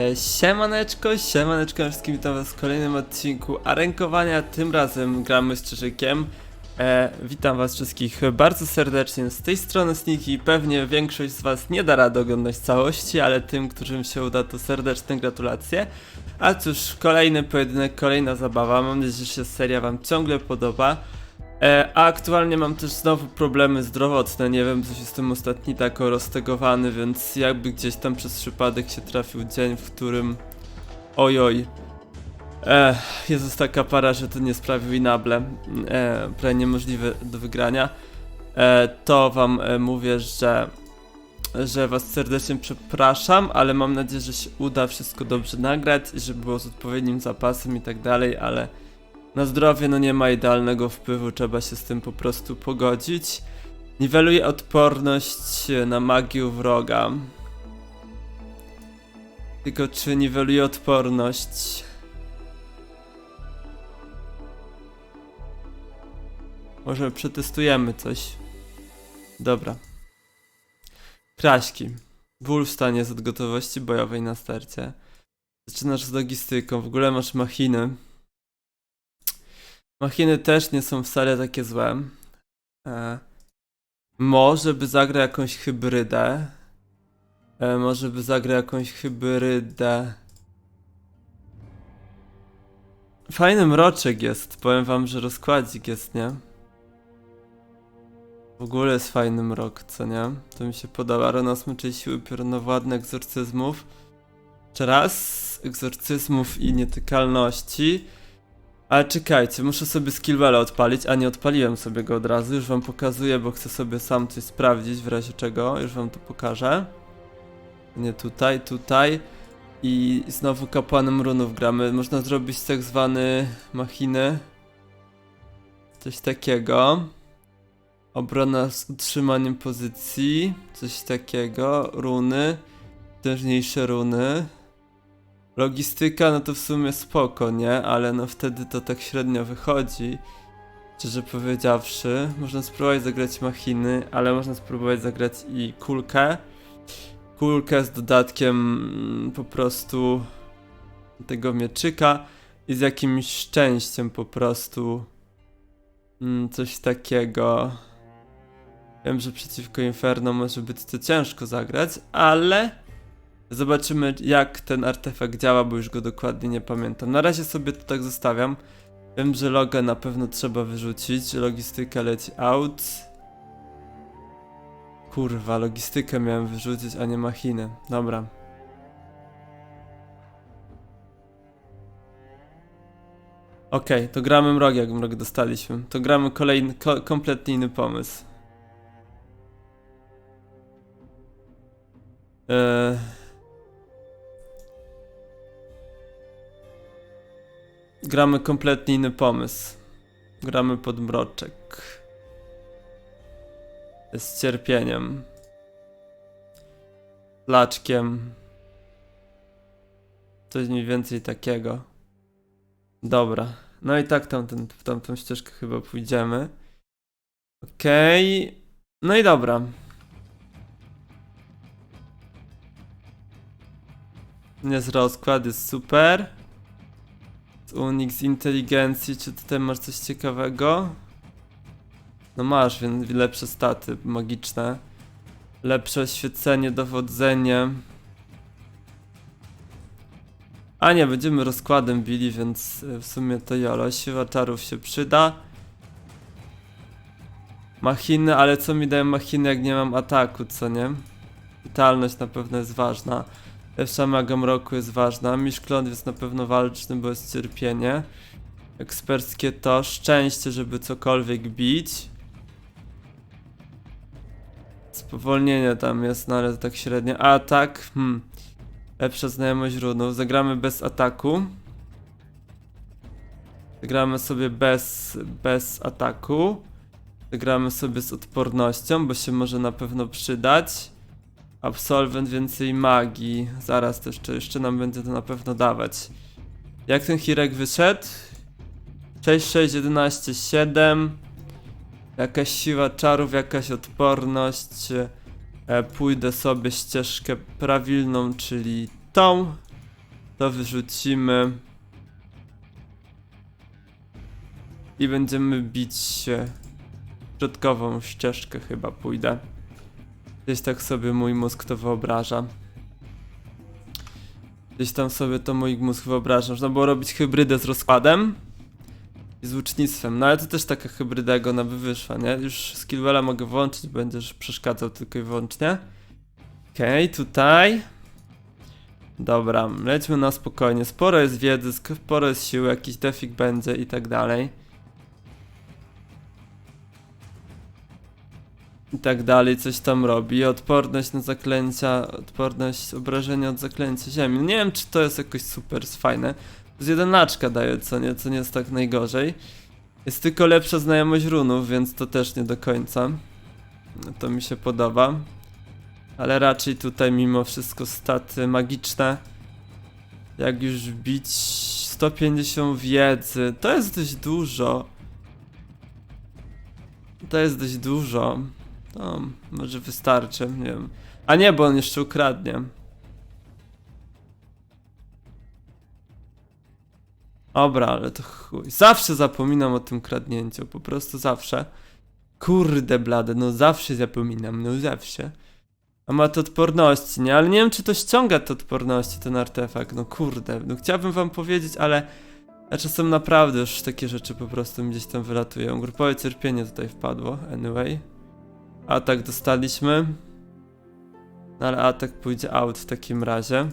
E, Siemaneczko, siemaneczko wszystkim witam was w kolejnym odcinku Arenkowania, tym razem gramy z Czyżykiem e, Witam was wszystkich bardzo serdecznie, z tej strony Sniki. Pewnie większość z was nie da rady oglądać całości, ale tym, którym się uda to serdeczne gratulacje. A cóż, kolejny pojedynek, kolejna zabawa, mam nadzieję, że się seria wam ciągle podoba a aktualnie mam też znowu problemy zdrowotne, nie wiem, coś jestem ostatni tak roztegowany, więc jakby gdzieś tam przez przypadek się trafił dzień, w którym... Ojoj. E, jest taka para, że to nie sprawił inable, e, prawie niemożliwe do wygrania. E, to wam e, mówię, że że was serdecznie przepraszam, ale mam nadzieję, że się uda wszystko dobrze nagrać i że było z odpowiednim zapasem i tak dalej, ale na zdrowie no nie ma idealnego wpływu, trzeba się z tym po prostu pogodzić. Niweluje odporność na magię wroga. Tylko czy niweluje odporność? Może przetestujemy coś. Dobra. Kraśki. Ból wstanie jest od gotowości bojowej na starcie. Zaczynasz z logistyką, w ogóle masz machiny. Machiny też nie są wcale takie złe. E, może by zagrał jakąś hybrydę. E, może by zagrał jakąś hybrydę. Fajny mroczek jest. Powiem wam, że rozkładzik jest, nie? W ogóle jest fajny mrok, co nie? To mi się podoba. Arena smyczy siły piorunowładne egzorcyzmów. Jeszcze raz. Egzorcyzmów i nietykalności. Ale czekajcie, muszę sobie skillwella odpalić, a nie odpaliłem sobie go od razu, już wam pokazuję, bo chcę sobie sam coś sprawdzić, w razie czego, już wam to pokażę. Nie tutaj, tutaj. I znowu kapłanem runów gramy, można zrobić tak zwany machiny. Coś takiego. Obrona z utrzymaniem pozycji, coś takiego, runy, potężniejsze runy. Logistyka, no to w sumie spoko, nie? Ale no wtedy to tak średnio wychodzi. Szczerze powiedziawszy, można spróbować zagrać machiny, ale można spróbować zagrać i kulkę. Kulkę z dodatkiem mm, po prostu tego mieczyka i z jakimś szczęściem po prostu mm, coś takiego. Wiem, że przeciwko Inferno może być to ciężko zagrać, ale Zobaczymy jak ten artefakt działa, bo już go dokładnie nie pamiętam. Na razie sobie to tak zostawiam. Wiem, że logę na pewno trzeba wyrzucić. Logistyka leci out. Kurwa, logistykę miałem wyrzucić, a nie machinę. Dobra. Okej, to gramy mrok, jak mrok dostaliśmy. To gramy kolejny, ko kompletnie inny pomysł. Eee... Gramy kompletnie inny pomysł. Gramy pod mroczek. Z cierpieniem. Laczkiem. Coś mniej więcej takiego. Dobra. No i tak tamten, w tamtą ścieżkę chyba pójdziemy. Okej. Okay. No i dobra. Jest rozkład, jest super. Unix inteligencji, czy tutaj masz coś ciekawego? No masz, więc lepsze staty magiczne. Lepsze oświecenie, dowodzenie. A nie, będziemy rozkładem bili, więc y, w sumie to jolo. Siła czarów się przyda. Machiny, ale co mi dają machiny, jak nie mam ataku, co nie? Witalność na pewno jest ważna. Lepsza maga mroku jest ważna. Misz klątw jest na pewno walczny, bo jest cierpienie. Eksperckie to szczęście, żeby cokolwiek bić. Spowolnienie tam jest, no ale tak średnio. Atak, hmm. Lepsza znajomość runów. Zagramy bez ataku. Zagramy sobie bez, bez ataku. Zagramy sobie z odpornością, bo się może na pewno przydać. Absolwent więcej magii. Zaraz też jeszcze, nam będzie to na pewno dawać. Jak ten Hirek wyszedł? 6, 6, 11, 7. Jakaś siła czarów, jakaś odporność. E, pójdę sobie ścieżkę prawilną, czyli tą. To wyrzucimy. I będziemy bić. Środkową ścieżkę chyba pójdę. Gdzieś tak sobie mój mózg to wyobraża. Gdzieś tam sobie to mój mózg wyobraża. Można było robić hybrydę z rozkładem i z łucznictwem. No ale to też taka hybryda jak ona by wyszła, nie? Już skillwella mogę włączyć, będziesz przeszkadzał tylko i wyłącznie. Okej, tutaj. Dobra, lećmy na spokojnie. Sporo jest wiedzy, sporo jest siły, jakiś defik będzie i tak dalej. I tak dalej, coś tam robi. Odporność na zaklęcia, odporność obrażenia od zaklęcia ziemi. Nie wiem, czy to jest jakoś super fajne. Z jeden laczka daje, co nie, co nie jest tak najgorzej. Jest tylko lepsza znajomość runów, więc to też nie do końca. No To mi się podoba. Ale raczej tutaj mimo wszystko staty magiczne. Jak już bić 150 wiedzy, to jest dość dużo. To jest dość dużo. To może wystarczy, nie wiem. A nie, bo on jeszcze ukradnie. Dobra, ale to chuj. Zawsze zapominam o tym kradnięciu, po prostu zawsze. Kurde blade, no zawsze zapominam, no zawsze. A ma to odporności, nie? Ale nie wiem, czy to ściąga te odporności, ten artefakt. No kurde, no chciałbym wam powiedzieć, ale... A czasem naprawdę już takie rzeczy po prostu mi gdzieś tam wylatują. Grupowe cierpienie tutaj wpadło, anyway. Atak dostaliśmy. No ale atak pójdzie out w takim razie.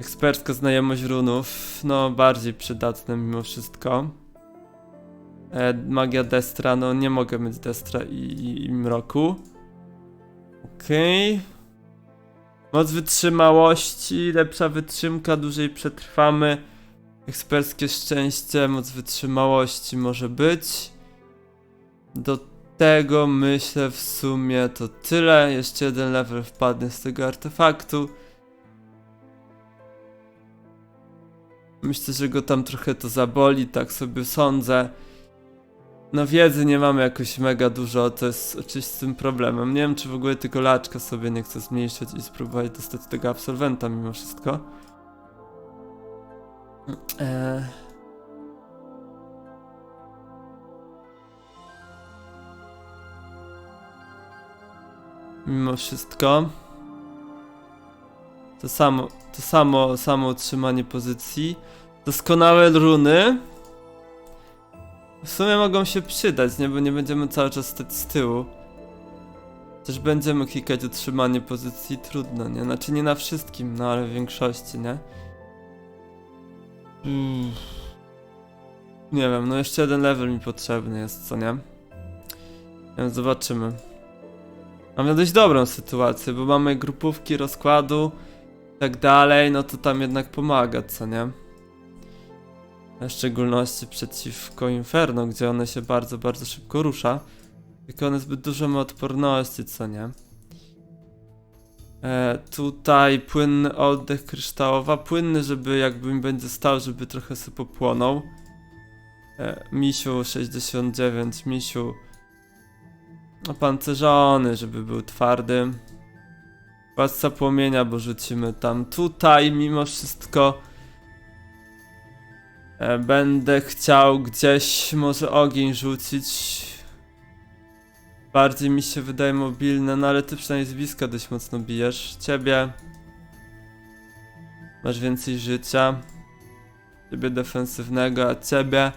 Ekspercka znajomość runów, no bardziej przydatne mimo wszystko. E, magia Destra, no nie mogę mieć Destra i, i, i Mroku. Okej. Moc wytrzymałości, lepsza wytrzymka, dłużej przetrwamy. Eksperckie szczęście, moc wytrzymałości może być. Do tego myślę w sumie to tyle. Jeszcze jeden level wpadnie z tego artefaktu. Myślę, że go tam trochę to zaboli, tak sobie sądzę. No wiedzy nie mamy jakoś mega dużo, to jest oczywistym problemem. Nie wiem, czy w ogóle tylko laczka sobie nie chce zmniejszyć i spróbować dostać tego absolwenta mimo wszystko. Eee. Mimo wszystko. To samo, to samo, samo utrzymanie pozycji. Doskonałe runy. W sumie mogą się przydać, nie? Bo nie będziemy cały czas stać z tyłu. Też będziemy klikać utrzymanie pozycji trudno, nie? Znaczy nie na wszystkim, no ale w większości, nie? Mm. Nie wiem, no jeszcze jeden level mi potrzebny jest, co nie? Nie wiem, zobaczymy. Mamy dość dobrą sytuację, bo mamy grupówki rozkładu i tak dalej, no to tam jednak pomaga, co nie? W szczególności przeciwko Inferno, gdzie one się bardzo, bardzo szybko rusza. Tylko one zbyt dużo ma odporności, co nie? E, tutaj płynny oddech kryształowa. Płynny, żeby jakby mi będzie stał, żeby trochę sobie popłonął. E, misiu 69, misiu opancerzony, żeby był twardy. Władca płomienia, bo rzucimy tam tutaj mimo wszystko. E, Będę chciał gdzieś może ogień rzucić. Bardziej mi się wydaje mobilne, no ale ty przynajmniej z bliska dość mocno bijesz. Ciebie. Masz więcej życia. Ciebie defensywnego, a ciebie.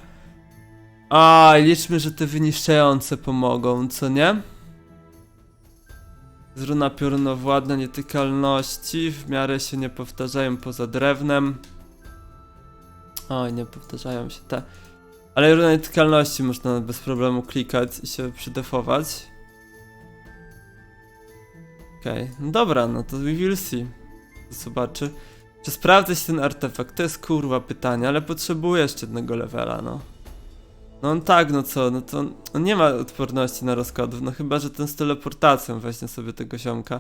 A, liczmy, że te wyniszczające pomogą, co nie? Z runa piorunowładna nietykalności, w miarę się nie powtarzają poza drewnem. Oj, nie powtarzają się te. Ale runa nietykalności można bez problemu klikać i się przydefować. Okej, okay. no dobra, no to we will see. Zobaczy. Czy sprawdzać ten artefakt? To jest kurwa pytanie, ale potrzebuję jeszcze jednego levela, no. No tak, no co, no to on nie ma odporności na rozkładów, no chyba, że ten z teleportacją weźmie sobie tego ziomka.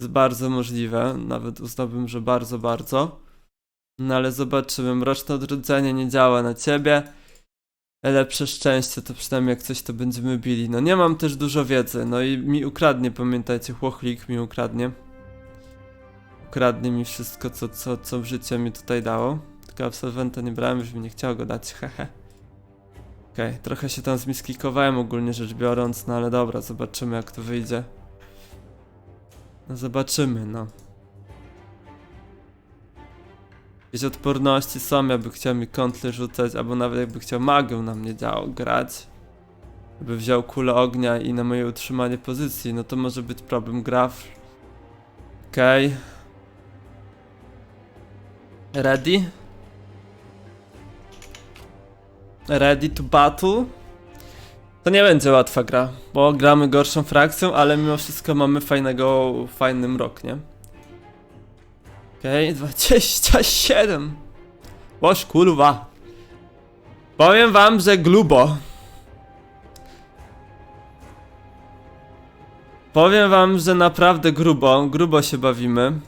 Jest bardzo możliwe, nawet uznałbym, że bardzo, bardzo. No ale zobaczymy, mroczne odrodzenie nie działa na ciebie. Lepsze szczęście, to przynajmniej jak coś to będziemy bili. No nie mam też dużo wiedzy, no i mi ukradnie, pamiętajcie, chłochlik mi ukradnie. ukradnie mi wszystko, co, co, co życie mi tutaj dało. Tylko absolwenta nie brałem, już mi nie chciało go dać, hehe. Okej, trochę się tam zmisklikowałem ogólnie rzecz biorąc, no ale dobra, zobaczymy jak to wyjdzie. No zobaczymy, no. Jakieś odporności są, jakby chciał mi kątly rzucać, albo nawet jakby chciał magią na mnie działo grać. Jakby wziął kulę ognia i na moje utrzymanie pozycji, no to może być problem graf. Okej. Ready? Ready to battle? To nie będzie łatwa gra, bo gramy gorszą frakcją, ale mimo wszystko mamy fajnego, fajny mrok, nie? Okej, 27! Boż kurwa! Powiem wam, że glubo. Powiem wam, że naprawdę grubo, grubo się bawimy.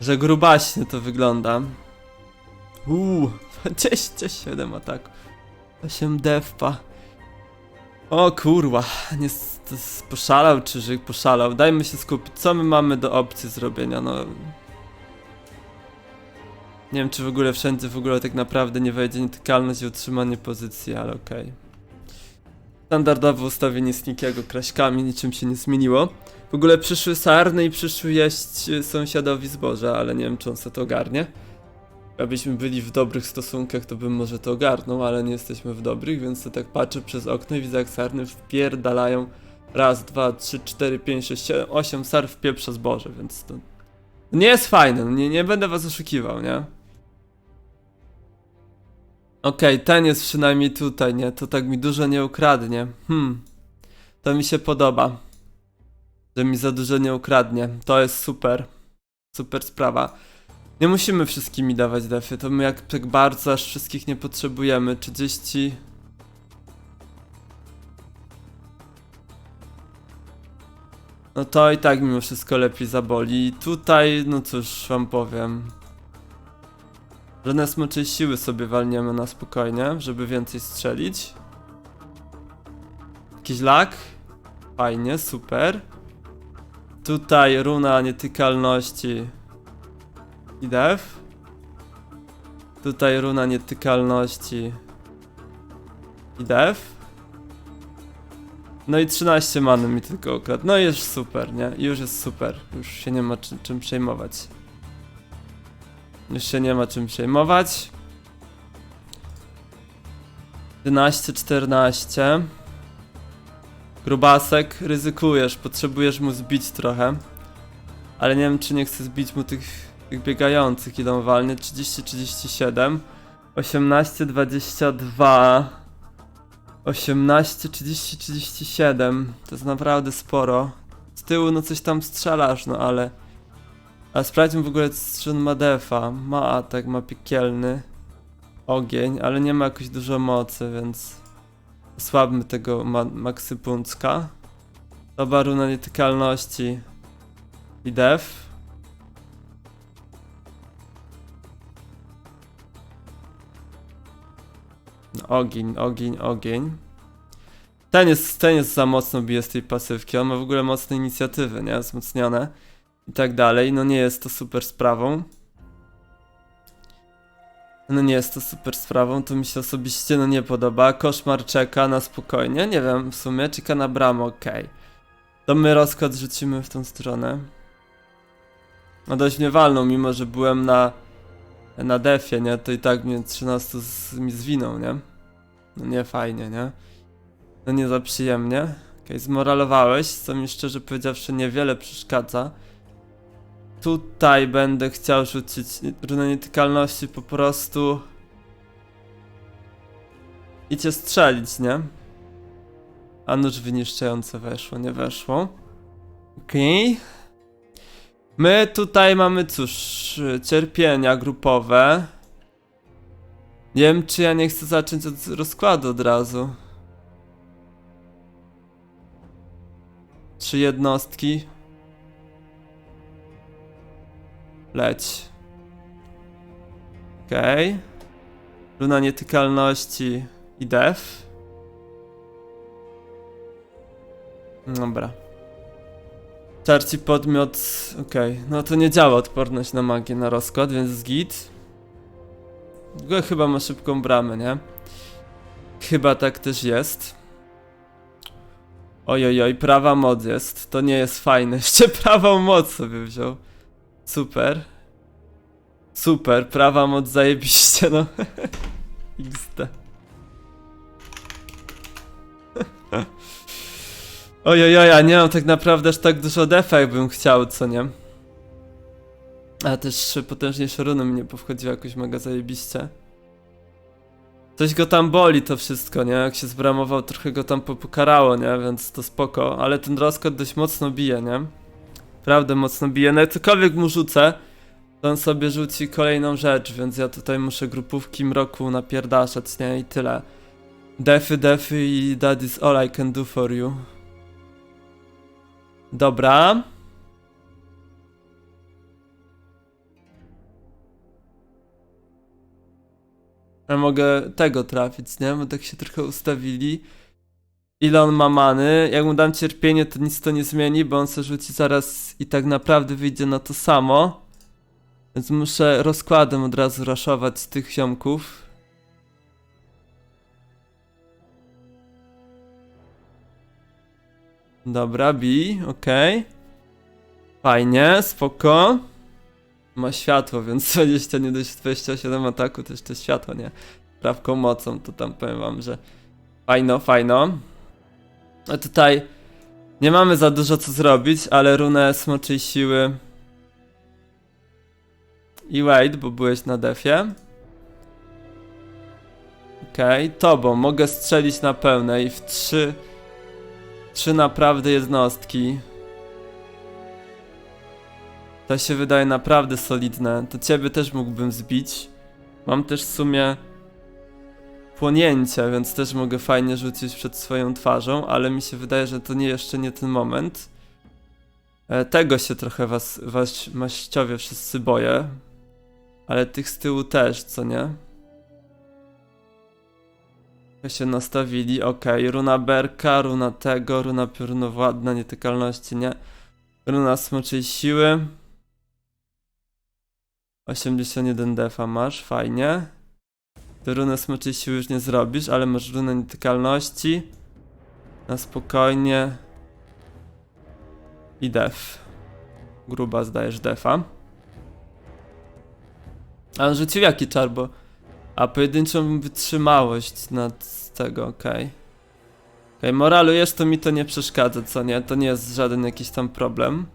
Że grubaśnie to wygląda. Uuu, 27 ataku. 8 defpa. O kurwa, nie poszalał czy że poszalał. Dajmy się skupić. Co my mamy do opcji zrobienia? No. Nie wiem, czy w ogóle wszędzie w ogóle tak naprawdę nie wejdzie nietykalność i utrzymanie pozycji, ale okej. Standardowe ustawienie Snikiego kraśkami, niczym się nie zmieniło. W ogóle przyszły sarny i przyszły jeść sąsiadowi zboża, ale nie wiem, czy on se to ogarnie. Abyśmy byli w dobrych stosunkach, to bym może to ogarnął, ale nie jesteśmy w dobrych, więc to tak patrzę przez okno i widzę, jak sarny wpierdalają raz, dwa, trzy, cztery, pięć, sześć, siedem, osiem sar w pieprze zboże, więc to nie jest fajne, nie, nie będę was oszukiwał, nie? Okej, ten jest przynajmniej tutaj, nie? To tak mi dużo nie ukradnie. Hmm. To mi się podoba. Że mi za dużo nie ukradnie. To jest super. Super sprawa. Nie musimy wszystkimi dawać defy. To my jak tak bardzo aż wszystkich nie potrzebujemy. 30. No to i tak mimo wszystko lepiej zaboli. Tutaj, no cóż wam powiem. Żadne smoczej siły sobie walniemy na spokojnie, żeby więcej strzelić. Jakiś lak? Fajnie, super. Tutaj runa nietykalności i def. Tutaj runa nietykalności i def. No i 13 many mi tylko ukradł. No już super, nie? Już jest super. Już się nie ma czym, czym przejmować. Już się nie ma czym przejmować. 11, 14. Grubasek, ryzykujesz, potrzebujesz mu zbić trochę. Ale nie wiem, czy nie chcę zbić mu tych biegających, idą walnie. 30, 37. 18, 22. 18, 30, 37. To jest naprawdę sporo. Z tyłu no coś tam strzelasz, no ale... A sprawdźmy w ogóle, czy on ma defa. Ma atak, ma piekielny ogień, ale nie ma jakoś dużo mocy, więc osłabmy tego ma Maxy Puncka. Runa nietykalności i def. Ogień, ogień, ogień. Ten jest, ten jest za mocno bije z tej pasywki, on ma w ogóle mocne inicjatywy, nie? Wzmocnione i tak dalej. No nie jest to super sprawą. No nie jest to super sprawą, to mi się osobiście no nie podoba. Koszmar czeka na spokojnie, nie wiem w sumie, czeka na bramę, okej. To my rozkład rzucimy w tą stronę. No dość mnie walną, mimo że byłem na na defie, nie? To i tak mnie 13 z, mi zwinął, nie? No nie fajnie, nie? No nie za przyjemnie. Okej, zmoralowałeś, co mi szczerze powiedziawszy niewiele przeszkadza. Tutaj będę chciał rzucić runę nietykalności po prostu. I cię strzelić, nie? A nóż wyniszczające weszło, nie weszło. Okej. My tutaj mamy cóż, cierpienia grupowe. Nie wiem, czy ja nie chcę zacząć od rozkładu od razu. Trzy jednostki. Leć. Okej. Okay. Runa nietykalności i def. Dobra. Czarci podmiot, okej, no to nie działa odporność na magię na rozkład, więc z git. W ogóle chyba ma szybką bramę, nie? Chyba tak też jest. Ojojoj, prawa moc jest, to nie jest fajne, jeszcze prawą moc sobie wziął. Super. Super, prawa moc zajebiście, no. XD. Ojojoj, a nie mam tak naprawdę aż tak dużo defa, jakbym chciał, co nie? A też potężniejsze runy mnie powchodziły jakoś mega zajebiście. Coś go tam boli to wszystko, nie? Jak się zbramował, trochę go tam popokarało, nie? Więc to spoko, ale ten rozkład dość mocno bije, nie? Prawdę mocno bije, no i cokolwiek mu rzucę, to on sobie rzuci kolejną rzecz, więc ja tutaj muszę grupówki mroku napierdaszać, nie? I tyle. Defy, defy i that is all I can do for you. Dobra. Ja mogę tego trafić, nie? Bo tak się trochę ustawili. Ile on ma many? Jak mu dam cierpienie, to nic to nie zmieni, bo on se rzuci zaraz i tak naprawdę wyjdzie na to samo. Więc muszę rozkładem od razu raszować tych ziomków. Dobra, bi, okej. Fajnie, spoko. Ma światło, więc 20 nie dość 27 ataku, też to światło, nie? Prawką mocą, to tam powiem wam, że fajno, fajno. A tutaj nie mamy za dużo co zrobić, ale runę smoczej siły i wait, bo byłeś na defie. Okej, okay. tobą mogę strzelić na pełnej w trzy trzy naprawdę jednostki. To się wydaje naprawdę solidne. To ciebie też mógłbym zbić. Mam też w sumie płonięcie, więc też mogę fajnie rzucić przed swoją twarzą, ale mi się wydaje, że to nie jeszcze nie ten moment. E, tego się trochę was, was maściowie wszyscy boję. Ale tych z tyłu też, co nie? Się nastawili, ok, runa berka, runa tego, runa piorunowładna, nietykalności, nie? Runa smoczej siły. 81 defa masz, fajnie. Ty runę smoczej siły już nie zrobisz, ale masz runę nietykalności. Na spokojnie. I def. Gruba zdajesz defa. A on rzucił jaki czar, bo... A pojedynczą wytrzymałość nad tego, okej. Okay. Okay, moralu jest, to mi to nie przeszkadza, co nie? To nie jest żaden jakiś tam problem.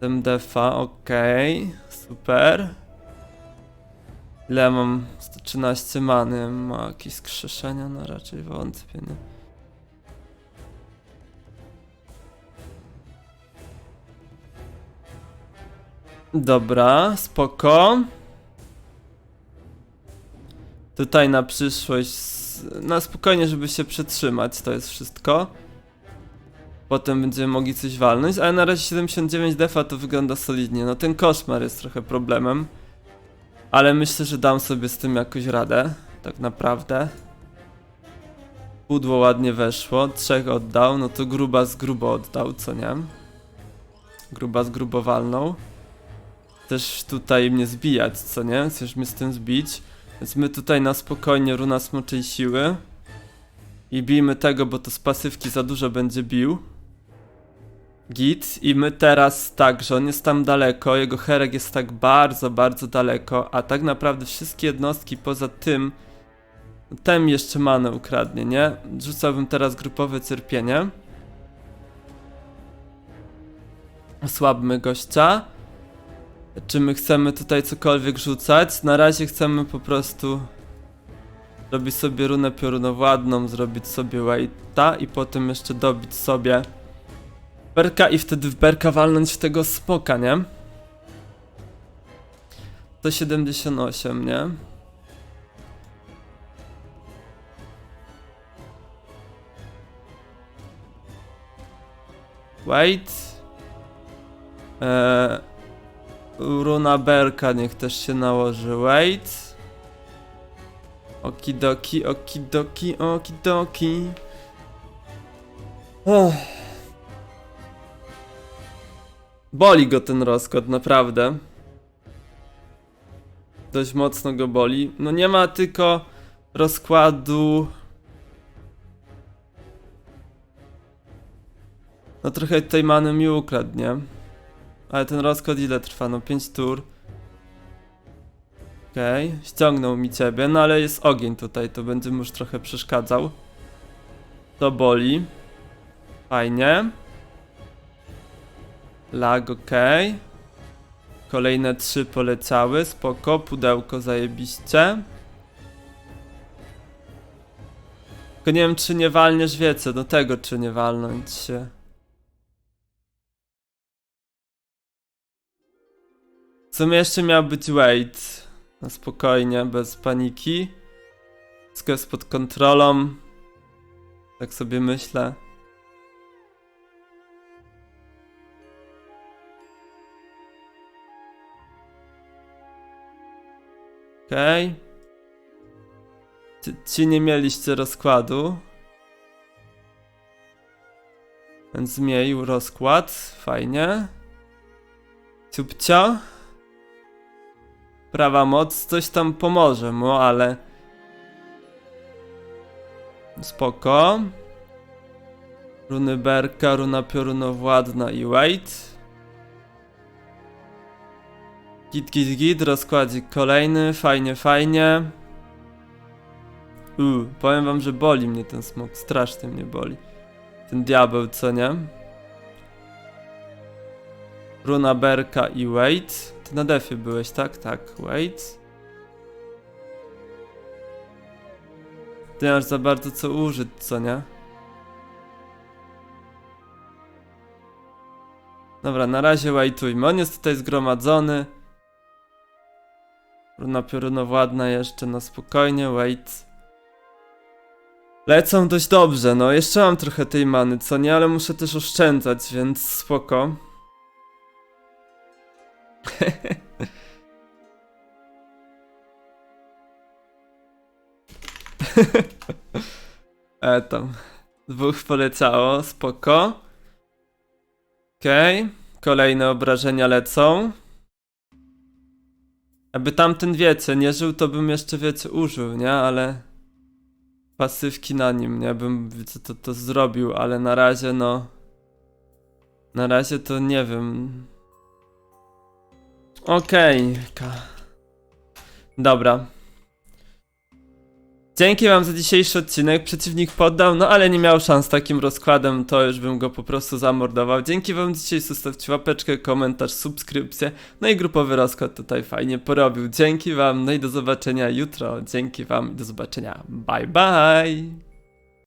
Defa, okej, okay. super. Ile mam? 113 many, ma jakieś skrzeszenia? No raczej wątpię, nie? Dobra, spoko. Tutaj na przyszłość, na spokojnie, żeby się przetrzymać, to jest wszystko. Potem będziemy mogli coś walnąć, ale na razie 79 defa to wygląda solidnie. No ten koszmar jest trochę problemem. Ale myślę, że dam sobie z tym jakoś radę, tak naprawdę. Pudło ładnie weszło, trzech oddał, no to gruba z grubo oddał, co nie? Gruba z grubo walnął. Też tutaj mnie zbijać, co nie? Chcesz mnie z tym zbić. Więc my tutaj na spokojnie runa smoczej siły. I bijmy tego, bo to z pasywki za dużo będzie bił. Git. I my teraz tak, że on jest tam daleko, jego herek jest tak bardzo, bardzo daleko, a tak naprawdę wszystkie jednostki poza tym tem jeszcze manę ukradnie, nie? Rzucałbym teraz grupowe cierpienie. Osłabmy gościa. Czy my chcemy tutaj cokolwiek rzucać? Na razie chcemy po prostu zrobić sobie runę piorunowładną, zrobić sobie waita i potem jeszcze dobić sobie berka i wtedy w berka walnąć w tego spoka, nie? 178, nie? Wait. Eee, Runa Berka niech też się nałoży. Wait. Okidoki, okidoki, okidoki. Oh. Boli go ten rozkład, naprawdę. Dość mocno go boli. No nie ma tylko rozkładu. No trochę tej many mi ukradł, nie? Ale ten rozkład ile trwa? No 5 tur. Okej, ściągnął mi ciebie, no ale jest ogień tutaj, to będzie mu już trochę przeszkadzał. To boli. Fajnie. Lag, okej. Kolejne trzy poleciały, spoko, pudełko zajebiście. Tylko nie wiem, czy nie walniesz wiece, do tego czy nie walnąć się. W sumie jeszcze miał być wait. No spokojnie, bez paniki. Wszystko jest pod kontrolą. Tak sobie myślę. Okej. Ci, ci nie mieliście rozkładu. Więc zmienił rozkład. Fajnie. Ciupcia. Prawa moc coś tam pomoże mu, ale... Spoko. Runy Berka, runa piorunowładna i wait. Git, git, git, rozkładzik kolejny, fajnie, fajnie. Uuu, powiem wam, że boli mnie ten smok, strasznie mnie boli. Ten diabeł, co nie? Runa Berka i wait. Ty na defie byłeś, tak? Tak, wait. Ty masz za bardzo co użyć, co nie? Dobra, na razie waitujmy. On jest tutaj zgromadzony. Runa piorunowładna jeszcze na spokojnie, wait. Lecą dość dobrze, no jeszcze mam trochę tej many, co nie, ale muszę też oszczędzać, więc spoko. e tam. Dwóch poleciało, spoko. Okej, kolejne obrażenia lecą. Aby tamten wiecie, nie żył, to bym jeszcze wiecie użył, nie? Ale pasywki na nim, nie? Bym wiecie, to, to zrobił, ale na razie no. Na razie to nie wiem. Okej. ka- Dobra. Dzięki wam za dzisiejszy odcinek. Przeciwnik poddał, no ale nie miał szans takim rozkładem, to już bym go po prostu zamordował. Dzięki wam dzisiaj zostawcie łapeczkę, komentarz, subskrypcję. No i grupowy rozkład tutaj fajnie porobił. Dzięki wam, no i do zobaczenia jutro. Dzięki wam i do zobaczenia. Bye bye!